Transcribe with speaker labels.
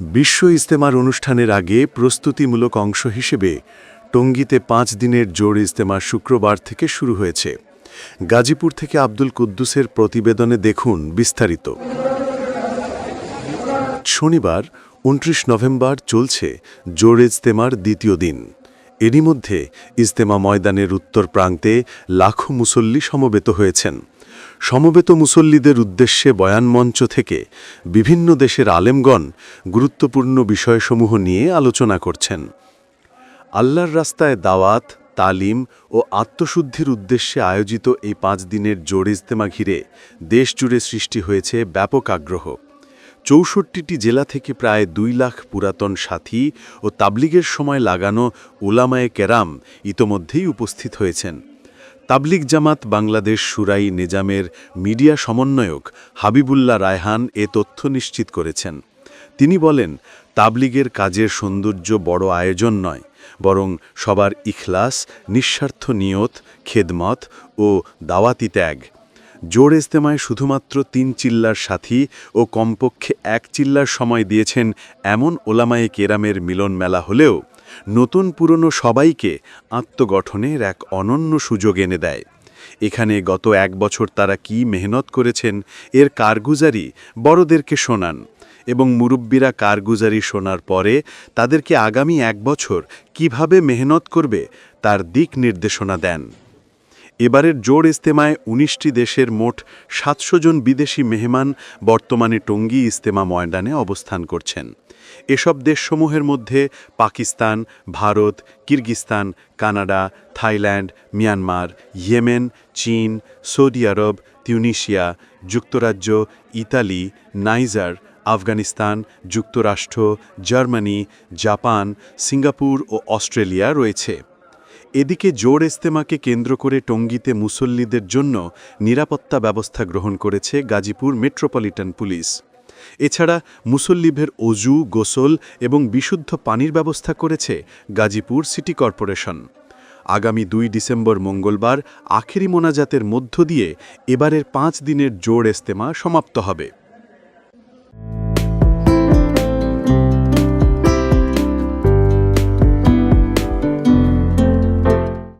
Speaker 1: বিশ্ব ইজতেমার অনুষ্ঠানের আগে প্রস্তুতিমূলক অংশ হিসেবে টঙ্গীতে পাঁচ দিনের জোর ইস্তেমা শুক্রবার থেকে শুরু হয়েছে। গাজীপুর থেকে আব্দুল কুদ্দুসের প্রতিবেদনে দেখুন বিস্তারিত। শনিবার, উনত্রিশ নভেম্বর চলছে জোর ইজতেমার দ্বিতীয় দিন। এরই মধ্যে ইজতেমা ময়দানের উত্তর প্রান্তে লাখো মুসল্লি সমবেত হয়েছেন। সমবেত মুসল্লিদের উদ্দেশ্যে বয়ান মঞ্চ থেকে বিভিন্ন দেশের আলেমগণ গুরুত্বপূর্ণ বিষয়সমূহ নিয়ে আলোচনা করছেন। আল্লাহর রাস্তায় দাওয়াত, তালিম ও আত্মশুদ্ধির উদ্দেশ্যে আয়োজিত এই পাঁচ দিনের জোর ইজতেমা ঘিরে দেশজুড়ে সৃষ্টি হয়েছে ব্যাপক আগ্রহ। চৌষট্টিটি জেলা থেকে প্রায় দুই লাখ পুরাতন সাথী ও তাবলিগের সময় লাগানো ওলামায়ে কেরাম ইতোমধ্যেই উপস্থিত হয়েছেন। তাবলিগ জামাত বাংলাদেশ সুরাই নিজামের মিডিয়া সমন্বয়ক হাবিবুল্লাহ রায়হান এ তথ্য নিশ্চিত করেছেন। তিনি বলেন, তাবলিগের কাজের সৌন্দর্য বড় আয়োজন নয়, বরং সবার ইখলাস, নিঃস্বার্থ নিয়ত, খেদমত ও দাওয়াতি ত্যাগ। জোর ইস্তেমায় শুধুমাত্র তিন চিল্লার সাথী ও কমপক্ষে এক চিল্লার সময় দিয়েছেন এমন ওলামায়ে কেরামের মিলন মেলা হলেও নতুন পুরনো সবাইকে আত্মগঠনের এক অনন্য সুযোগ এনে দেয়। এখানে গত এক বছর তারা কি মেহনত করেছেন এর কারগুজারি বড়দেরকে শোনান এবং মুরব্বীরা কারগুজারি শোনার পরে তাদেরকে আগামী এক বছর কীভাবে মেহনত করবে তার দিক নির্দেশনা দেন। এবারের জোর ইস্তেমায় উনিশটি দেশের মোট সাতশো জন বিদেশি মেহমান বর্তমানে টঙ্গী ইস্তেমা ময়দানে অবস্থান করছেন। এসব দেশসমূহের মধ্যে Pakistan, Bharat, Kyrgyzstan, Canada, Thailand, Myanmar, Yemen, চীন, সৌদি আরব, তিউনিশিয়া, যুক্তরাজ্য, ইতালি, নাইজার, আফগানিস্তান, যুক্তরাষ্ট্র, জার্মানি, জাপান, সিঙ্গাপুর ও অস্ট্রেলিয়া রয়েছে। এদিকে জোর ইস্তেমাকে কেন্দ্র করে টঙ্গীতে মুসল্লিদের জন্য নিরাপত্তা ব্যবস্থা গ্রহণ করেছে গাজীপুর মেট্রোপলিটন পুলিশ। এছাড়া মুসল্লিভের অজু, গোসল এবং বিশুদ্ধ পানির ব্যবস্থা করেছে গাজীপুর সিটি কর্পোরেশন। আগামী দুই ডিসেম্বর মঙ্গলবার আখেরি মোনাজাতের মধ্য দিয়ে এবারের পাঁচ দিনের জোর ইস্তেমা সমাপ্ত হবে।